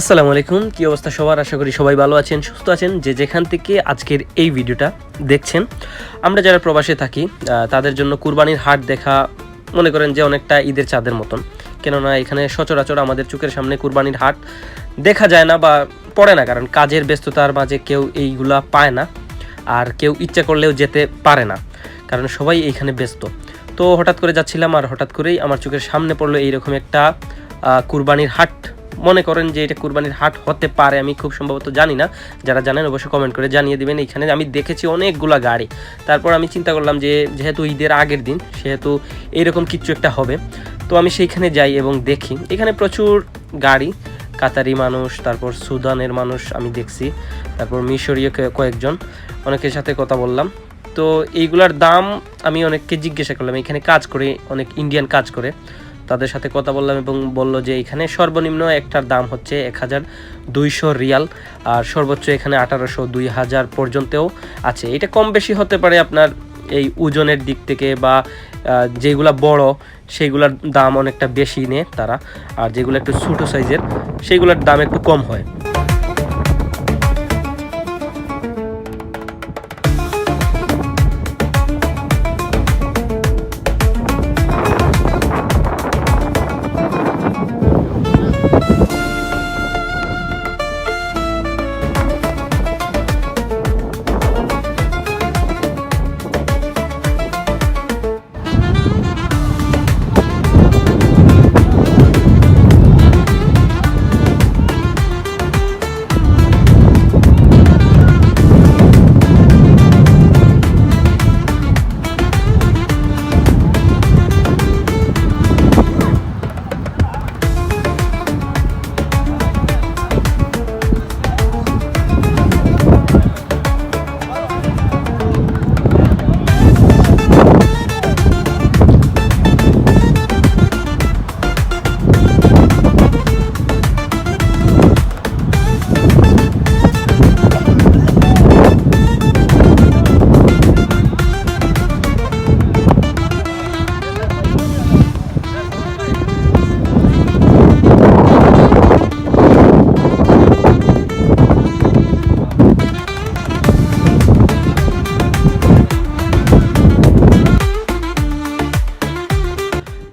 আসসালামু আলাইকুম, কি অবস্থা সবার? আশা করি সবাই ভালো আছেন, সুস্থ আছেন। যে যেখান থেকে আজকের এই ভিডিওটা দেখছেন, আমরা যারা প্রবাসে থাকি তাদের জন্য কুরবানির হাট দেখা মনে করেন যে অনেকটা ঈদের চাঁদের মতন। কেননা এখানে সচরাচর আমাদের চোখের সামনে কুরবানির হাট দেখা যায় না বা পড়ে না, কারণ কাজের ব্যস্ততার মাঝে কেউ এইগুলা পায় না আর কেউ ইচ্ছা করলেও যেতে পারে না, কারণ সবাই এইখানে ব্যস্ত। তো হঠাৎ করে যাচ্ছিলাম আর হঠাৎ করেই আমার চোখের সামনে পড়ল এইরকম একটা কুরবানির হাট। মনে করেন যে এটা কুরবানির হাট হতে পারে, আমি খুব সম্ভবত জানি না। যারা জানেন অবশ্যই কমেন্ট করে জানিয়ে দিবেন। এখানে আমি দেখেছি অনেকগুলা গাড়ি। তারপর আমি চিন্তা করলাম যে, যেহেতু ঈদের আগের দিন, সেহেতু এইরকম কিছু একটা হবে। তো আমি সেইখানে যাই এবং দেখি। এখানে প্রচুর গাড়ি, কাতারি মানুষ, তারপর সুদানের মানুষ আমি দেখছি, তারপর মিশরীয় কয়েকজন, অনেকের সাথে কথা বললাম। তো এইগুলার দাম আমি অনেককে জিজ্ঞাসা করলাম, এখানে কাজ করে, অনেক ইন্ডিয়ান কাজ করে। তাদের সাথে কথা বললাম এবং বলল যে এখানে সর্বনিম্ন একটার দাম হচ্ছে এক হাজার দুইশো রিয়াল, আর সর্বোচ্চ এখানে আঠারোশো দুই হাজার পর্যন্তও আছে। এটা কম বেশি হতে পারে আপনার এই ওজনের দিক থেকে বা যেগুলা বড় সেইগুলোর দাম অনেকটা বেশি নেয় তারা, আর যেগুলো একটু ছোটো সাইজের সেইগুলোর দাম একটু কম হয়।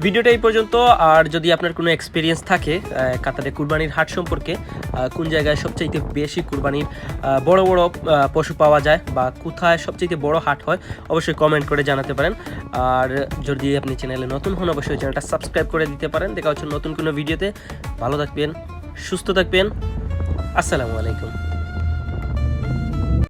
ভিডিওটা এই পর্যন্ত। আর যদি আপনার কোনো এক্সপিরিয়েন্স থাকে কাতারে কুরবানির হাট সম্পর্কে কোন জায়গায় সবচাইতে বেশি কুরবানির বড় বড় পশু পাওয়া যায় বা কোথায় সবচাইতে বড় হাট হয়, অবশ্যই কমেন্ট করে জানাতে পারেন। আর যদি আপনি চ্যানেলে নতুন হন, অবশ্যই চ্যানেলটা সাবস্ক্রাইব করে দিতে পারেন। দেখা হচ্ছে নতুন কোনো ভিডিওতে ভালো থাকবেন, সুস্থ থাকবেন। আসসালামু আলাইকুম।